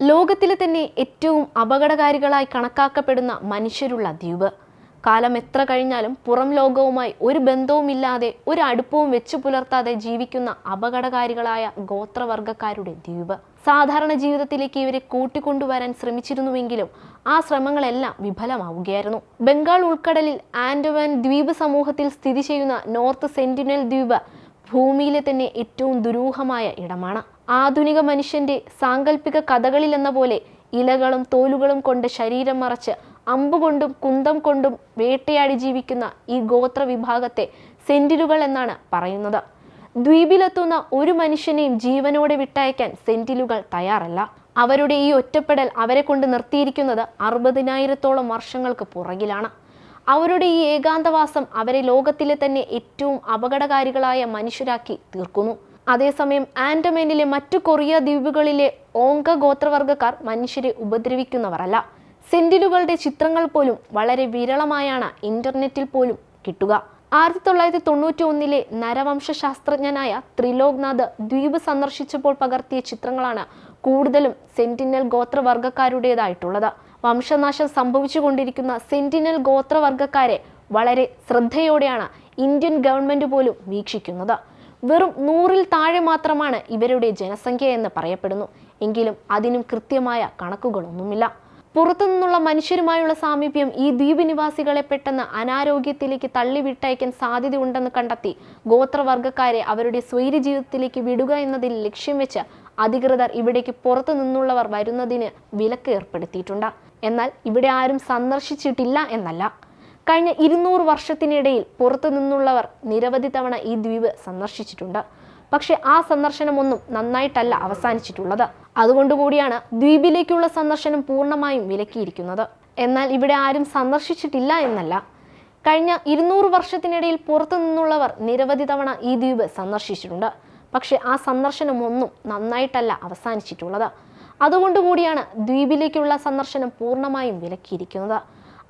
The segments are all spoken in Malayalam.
ലോകത്തിലെ തന്നെ ഏറ്റവും അപകടകാരികളായി കണക്കാക്കപ്പെടുന്ന മനുഷ്യരുള്ള ദ്വീപ്. കാലം എത്ര കഴിഞ്ഞാലും പുറം ലോകവുമായി ഒരു ബന്ധവുമില്ലാതെ ഒരു അടുപ്പവും വെച്ചു പുലർത്താതെ ജീവിക്കുന്ന അപകടകാരികളായ ഗോത്രവർഗക്കാരുടെ ദ്വീപ്. സാധാരണ ജീവിതത്തിലേക്ക് ഇവരെ കൂട്ടിക്കൊണ്ടുവരാൻ ശ്രമിച്ചിരുന്നുവെങ്കിലും ആ ശ്രമങ്ങളെല്ലാം വിഫലമാവുകയായിരുന്നു. ബംഗാൾ ഉൾക്കടലിൽ ആൻഡമാൻ ദ്വീപ് സമൂഹത്തിൽ സ്ഥിതി ചെയ്യുന്ന നോർത്ത് സെന്റിനൽ ദ്വീപ് ഭൂമിയിലെ തന്നെ ഏറ്റവും ദുരൂഹമായ ഇടമാണ്. ആധുനിക മനുഷ്യന്റെ സാങ്കല്പിക കഥകളിൽ എന്ന പോലെ ഇലകളും തോലുകളും കൊണ്ട് ശരീരം മറച്ച് അമ്പുകൊണ്ടും കുന്തം കൊണ്ടും വേട്ടയാടി ജീവിക്കുന്ന ഈ ഗോത്ര വിഭാഗത്തെ സെന്റിലുകൾ എന്നാണ് പറയുന്നത്. ദ്വീപിലെത്തുന്ന ഒരു മനുഷ്യനെയും ജീവനോടെ വിട്ടയക്കാൻ സെന്റിലുകൾ തയ്യാറല്ല. അവരുടെ ഈ ഒറ്റപ്പെടൽ അവരെ കൊണ്ട് നിർത്തിയിരിക്കുന്നത് അറുപതിനായിരത്തോളം വർഷങ്ങൾക്ക് പുറകിലാണ്. അവരുടെ ഈ ഏകാന്തവാസം അവരെ ലോകത്തിലെ തന്നെ ഏറ്റവും അപകടകാരികളായ മനുഷ്യരാക്കി തീർക്കുന്നു. അതേസമയം ആൻഡമാനിലെ മറ്റു കൊറിയ ദ്വീപുകളിലെ ഓങ്ക ഗോത്രവർഗക്കാർ മനുഷ്യരെ ഉപദ്രവിക്കുന്നവരല്ല. സെന്റിലുകളുടെ ചിത്രങ്ങൾ പോലും വളരെ വിരളമായാണ് ഇന്റർനെറ്റിൽ പോലും കിട്ടുക. ആയിരത്തി തൊള്ളായിരത്തി തൊണ്ണൂറ്റി ഒന്നിലെ നരവംശാസ്ത്രജ്ഞനായ ത്രിലോക്നാഥ് ദ്വീപ് സന്ദർശിച്ചപ്പോൾ പകർത്തിയ ചിത്രങ്ങളാണ് കൂടുതലും സെന്റിനൽ ഗോത്രവർഗക്കാരുടേതായിട്ടുള്ളത് വംശനാശം സംഭവിച്ചുകൊണ്ടിരിക്കുന്ന സെന്റിനൽ ഗോത്രവർഗക്കാരെ വളരെ ശ്രദ്ധയോടെയാണ് ഇന്ത്യൻ ഗവൺമെന്റ് പോലും വീക്ഷിക്കുന്നത്. വെറും നൂറിൽ താഴെ മാത്രമാണ് ഇവരുടെ ജനസംഖ്യ എന്ന് പറയപ്പെടുന്നു. എങ്കിലും അതിനും കൃത്യമായ കണക്കുകളൊന്നുമില്ല. പുറത്തുനിന്നുള്ള മനുഷ്യരുമായുള്ള സാമീപ്യം ഈ ദ്വീപ് നിവാസികളെ പെട്ടെന്ന് അനാരോഗ്യത്തിലേക്ക് തള്ളിവിട്ടയക്കാൻ സാധ്യതയുണ്ടെന്ന് കണ്ടെത്തി ഗോത്രവർഗക്കാരെ അവരുടെ സ്വൈര്യ ജീവിതത്തിലേക്ക് വിടുക എന്നതിൽ ലക്ഷ്യം വെച്ച് അധികൃതർ ഇവിടേക്ക് പുറത്തു നിന്നുള്ളവർ വരുന്നതിന് വിലക്ക് ഏർപ്പെടുത്തിയിട്ടുണ്ട്. എന്നാൽ ഇവിടെ ആരും സന്ദർശിച്ചിട്ടില്ല എന്നല്ല. കഴിഞ്ഞ ഇരുന്നൂറ് വർഷത്തിനിടയിൽ പുറത്തു നിന്നുള്ളവർ നിരവധി തവണ ഈ ദ്വീപ് സന്ദർശിച്ചിട്ടുണ്ട്. പക്ഷെ ആ സന്ദർശനമൊന്നും നന്നായിട്ടല്ല അവസാനിച്ചിട്ടുള്ളത്. അതുകൊണ്ടുകൂടിയാണ് ദ്വീപിലേക്കുള്ള സന്ദർശനം പൂർണമായും വിലക്കിയിരിക്കുന്നത്. എന്നാൽ ഇവിടെ ആരും സന്ദർശിച്ചിട്ടില്ല എന്നല്ല. കഴിഞ്ഞ ഇരുന്നൂറ് വർഷത്തിനിടയിൽ പുറത്തു നിന്നുള്ളവർ നിരവധി തവണ ഈ ദ്വീപ് സന്ദർശിച്ചിട്ടുണ്ട്. പക്ഷെ ആ സന്ദർശനമൊന്നും നന്നായിട്ടല്ല അവസാനിച്ചിട്ടുള്ളത്. അതുകൊണ്ടുകൂടിയാണ് ദ്വീപിലേക്കുള്ള സന്ദർശനം പൂർണമായും വിലക്കിയിരിക്കുന്നത്.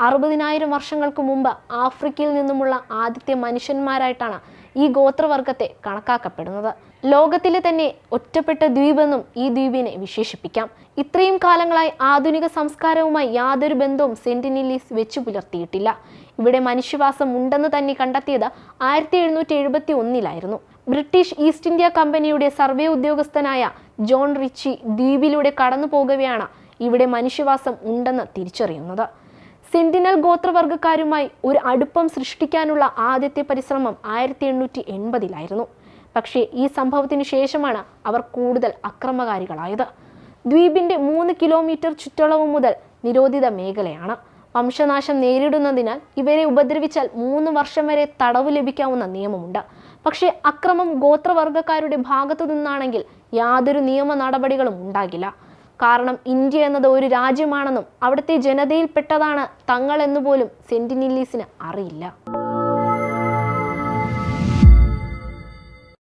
അറുപതിനായിരം വർഷങ്ങൾക്ക് മുമ്പ് ആഫ്രിക്കയിൽ നിന്നുമുള്ള ആദ്യത്തെ മനുഷ്യന്മാരായിട്ടാണ് ഈ ഗോത്രവർഗത്തെ കണക്കാക്കപ്പെടുന്നത്. ലോകത്തിലെ തന്നെ ഒറ്റപ്പെട്ട ദ്വീപെന്നും ഈ ദ്വീപിനെ വിശേഷിപ്പിക്കാം. ഇത്രയും കാലങ്ങളായി ആധുനിക സംസ്കാരവുമായി യാതൊരു ബന്ധവും സെന്റിനിലീസ് വെച്ചു പുലർത്തിയിട്ടില്ല. ഇവിടെ മനുഷ്യവാസം ഉണ്ടെന്ന് തന്നെ കണ്ടെത്തിയത് ആയിരത്തി എഴുന്നൂറ്റി എഴുപത്തി ഒന്നിലായിരുന്നു ബ്രിട്ടീഷ് ഈസ്റ്റ് ഇന്ത്യ കമ്പനിയുടെ സർവേ ഉദ്യോഗസ്ഥനായ ജോൺ റിച്ചി ദ്വീപിലൂടെ കടന്നു ഇവിടെ മനുഷ്യവാസം ഉണ്ടെന്ന് തിരിച്ചറിയുന്നത്. സെന്റിനൽ ഗോത്രവർഗക്കാരുമായി ഒരു അടുപ്പം സൃഷ്ടിക്കാനുള്ള ആദ്യത്തെ പരിശ്രമം ആയിരത്തി എണ്ണൂറ്റി എൺപതിലായിരുന്നു പക്ഷേ ഈ സംഭവത്തിന് ശേഷമാണ് അവർ കൂടുതൽ അക്രമകാരികളായത്. ദ്വീപിന്റെ മൂന്ന് കിലോമീറ്റർ ചുറ്റളവ് മുതൽ നിരോധിത മേഖലയാണ്. വംശനാശം നേരിടുന്നതിനാൽ ഇവരെ ഉപദ്രവിച്ചാൽ മൂന്ന് വർഷം വരെ തടവ് ലഭിക്കാവുന്ന നിയമമുണ്ട്. പക്ഷേ അക്രമം ഗോത്രവർഗക്കാരുടെ ഭാഗത്തു നിന്നാണെങ്കിൽ യാതൊരു നിയമ നടപടികളും ഉണ്ടാകില്ല. കാരണം ഇന്ത്യ എന്നത് ഒരു രാജ്യമാണെന്നും അവിടുത്തെ ജനതയിൽപ്പെട്ടതാണ് തങ്ങൾ എന്നുപോലും സെന്റിനില്ലീസിന് അറിയില്ല.